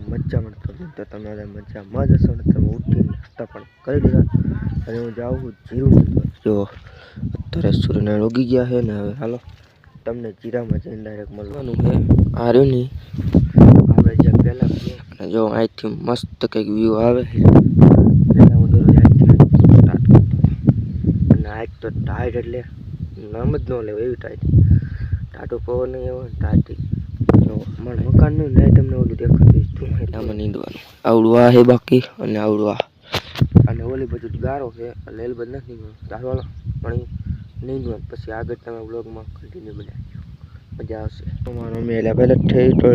મજા મજામાં તો તમે મજામાં જ હશો ને તમે ઉઠીને નાસ્તા પણ કરી દીધા અને હું જાઉં છું જીરું જો, અત્યારે સૂર્યનારાયણ ઉગી ગયા છે ને હવે હાલો, તમને જીરામાં જઈને ડાયરેક્ટ મળવાનું છે. આ રહ્યું ને, આપણે જ્યાં પહેલાં જો અહીંથી મસ્ત કંઈક વ્યૂ આવે પહેલાં હું દરરોજ સ્ટાર્ટ કરતો અને આજ તો ટાઈટ એટલે નામ જ ન લેવું એવી ટાઈટ ટાટો પવન એવો ટાઈટ જો મારું મકાન નહીં નહીં તમને ઓલું દેખાતું તું આમાં નીંદવાનું. આવડું આ હે બાકી અને આવડું આ અને ઓલી બધું ગારો છે લેલ બધ નથી ચાલવાનો પણ નીંદવાનું. પછી આગળ તમે બ્લોગમાં કન્ટિન્યુ બનાવી મજા આવશે. અમારો મેલે પહેલાં થઈ તો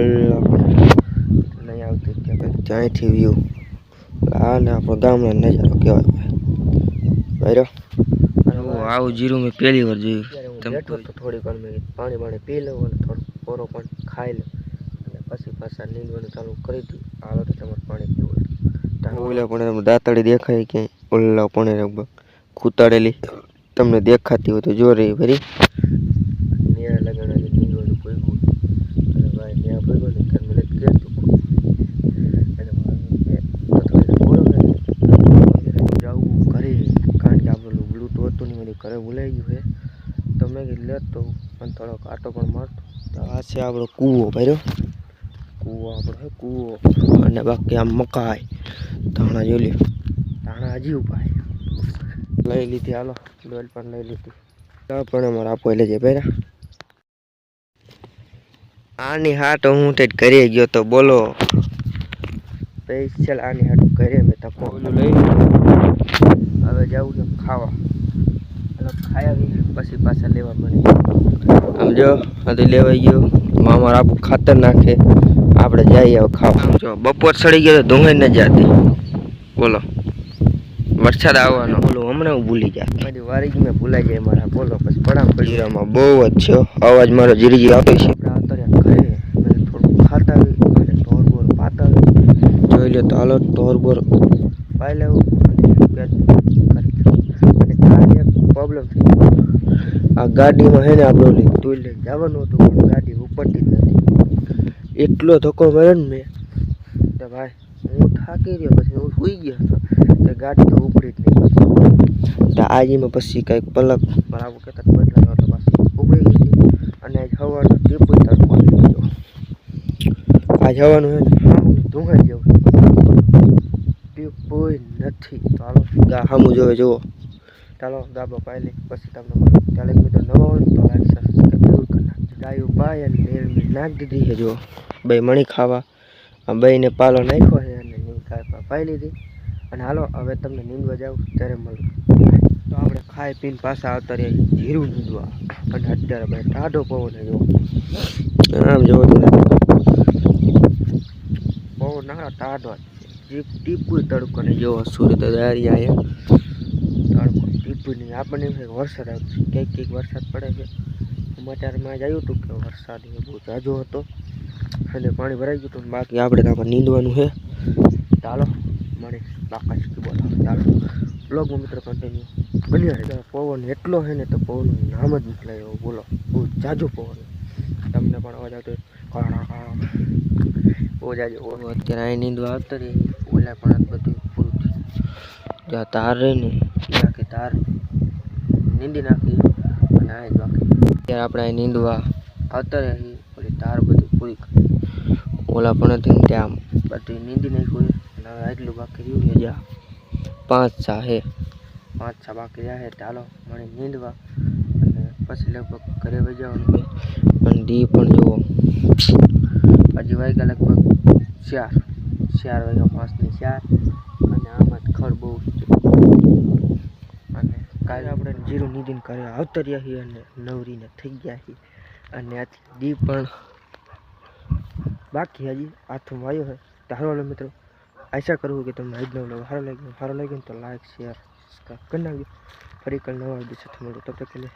નહીં આવતી ત્યાં ત્યાંથી વ્યૂ આ ને આપણો ગામનો નજારો કહેવાય ભાઈ. બરાબર આવું જીરું મેં પહેલી વાર જોયું. તમે થોડીક વાર. મેં પાણી પાણી પી લઉં અને થોડું પોરો પણ ખાઈ લો. અને પછી પાછા નીંદવાનું ચાલુ કરી દઉં. હાલો તો તમારે પાણી પીવું ઓલા પણ દાંતડી દેખાય ક્યાંય ઓલા પણ લગભગ ખૂતાડેલી. તમને દેખાતી હોય તો જો રહી ફરી ન્યા લગાડવાની નીંદવાનું ભોગવું. અને ભાઈ ન્યા ભોગવું ને ત્યારે મને કહેતું તો કરી ઘરે. કે ભૂલાઈ ગયું છે. તમે મેં કીધું લેતો પણ થોડોક આટો પણ મારતો. તો આ છે આપણો કૂવો ભર્યો. કૂવો આપણો કૂવો. અને બાકી આમ મકાઈ. ધાણા જોઈ લ્યો. ધાણા હજી ઉપાય લઈ લીધી હાલો. ડોલ પણ લઈ લીધી. પણ અમારે આપો એટલે જે પહેરા આની હાટ હું તે કરી ગયો તો બોલો. સ્પેશિયલ આની હાટ કરીએ મેં તકો. લઈ હવે જવું છે ખાવા. ખાઈ આવી પછી પાછા લેવા મને આમ જો હજી લેવાઈ ગયો. મામા આપું ખાતર નાખે. આપણે જઈએ હવે ખાવા. જો બપોર સડી ગયો તો ધુંગઈ ન જાતી. બોલો. વરસાદ આવવાનો. બોલો હમણાં હું ભૂલી જાય મારી વારી મેં ભૂલાઈ જાય મારા બોલો પછી પડામ પડીરામાં બહુ જ છે અવાજ મારો જીરી જીરી આવતો છે. આપણે થોડું ખાતા ઢોર બોર પાતા જોઈ લો તો હાલો ટોર બોર પાઈ લેવું અને પેટ પ્રોબ્લેમ થઈ આ ગાડીમાં હે ને આપણે ઓલી તુલ જવાનું હતું, પણ ગાડી ઉપડતી જ નથી. એટલો ધક્કો મળ્યો ને મેં. તો ભાઈ, હું થાકી રહ્યો, પછી હું સૂઈ ગયો હતો. તો ગાડી તો ઉપડી જ નહીં. તો આજમાં પછી કંઈક પલક બરાબર કહેતા બદલાયો એટલે પાછી ઉપડી ગઈ અને હવાનો ટીપુ તડકો આજ હવાનું હે ને હા ધુંઘાઈ જવું ટીપુ નથી. તો હાલો જોવે, જુઓ. ચાલો, દાબો પાઈ લે પછી તમને મળું. ચાલે મિત્રો નવા હોય તો લાઈક સબસ્ક્રાઈબ જરૂર કરી નાખજો. ગાયું પાય અને મેળ મેળ નાખી દીધી છે જો બે મણી ખાવા. આ બેને પાલો નાખ્યો છે અને નીંદ ગાય પાઈ લીધી અને હાલો, હવે તમને નીંદવા જાવ ત્યારે મળું. તો આપણે ખાઈ પીને પાછા આવતા રહ્યા જીરું નીંદવા. અને અત્યારે ભાઈ ટાઢો પવન જો આમ જોવો તો બહુ ના ટાઢો ટીપુ તડકો ને જેવો સુરત દારી આયા તડકો નહીં આપણને એમ કે વરસાદ આવશે ક્યાંક કંઈક વરસાદ પડે છે. સમાચારમાં જ આવ્યું હતું કે વરસાદ એ બહુ ઝાઝો હતો. અને પાણી ભરાઈ ગયું હતું બાકી આપણે ત્યાં નીંદવાનું છે. ચાલો મળે બાકાશ કી બોલાવો. ચાલો બ્લોગમાં મિત્ર કન્ટિન્યુ બન્યા રહે. પવન એટલો છે ને તો પવનનું નામ જ નીકળાય એવો બોલો, બહુ ઝાઝો પવન તમને પણ અવાજ આવતો બહુ જાજો અત્યારે અહીં નીંદવા આવતા રહી. ઓલા પણ બધું પૂરું થયું જ્યાં તાર રહી ને તાર નીંદી નાખી અને આ બાકી. ત્યારે આપણે નીંદવા આવતા રહી ઓલી તાર બધું પૂરી કરી. ઓલા પણ હતી ત્યાં બધું નીંદી નાખ્યું છે અને હવે આટલું બાકી રહ્યું છે. જ્યાં પાંચ છા હે. પાંચ છા બાકી રહ્યા છે ચાલો મને નીંદવા. અને પછી લગભગ ઘરે વહી જવાનું. છે અને ડી પણ જુઓ. હજી વાગ્યા લગભગ ચાર. ચાર વાગ્યા પાંચની ચાર. અને આમાં જ ખડ બહુ જીરું નિધિન કરે આવતર્યા હી અને નવરીને થઈ ગયા હી અને આથી દી પણ બાકી હજી હાથમાં આવ્યો છે. તો હાલો હાલો મિત્રો, આશા કરું કે તમને આજનો વ્લોગ સારો લાગ્યો. સારો લાગ્યો તો લાઈક, શેર સબસ્ક્રાઈબ કરી નાખજો. ફરી કાલ નવા વીડિયો સાથે મળો. તબ તક લીએ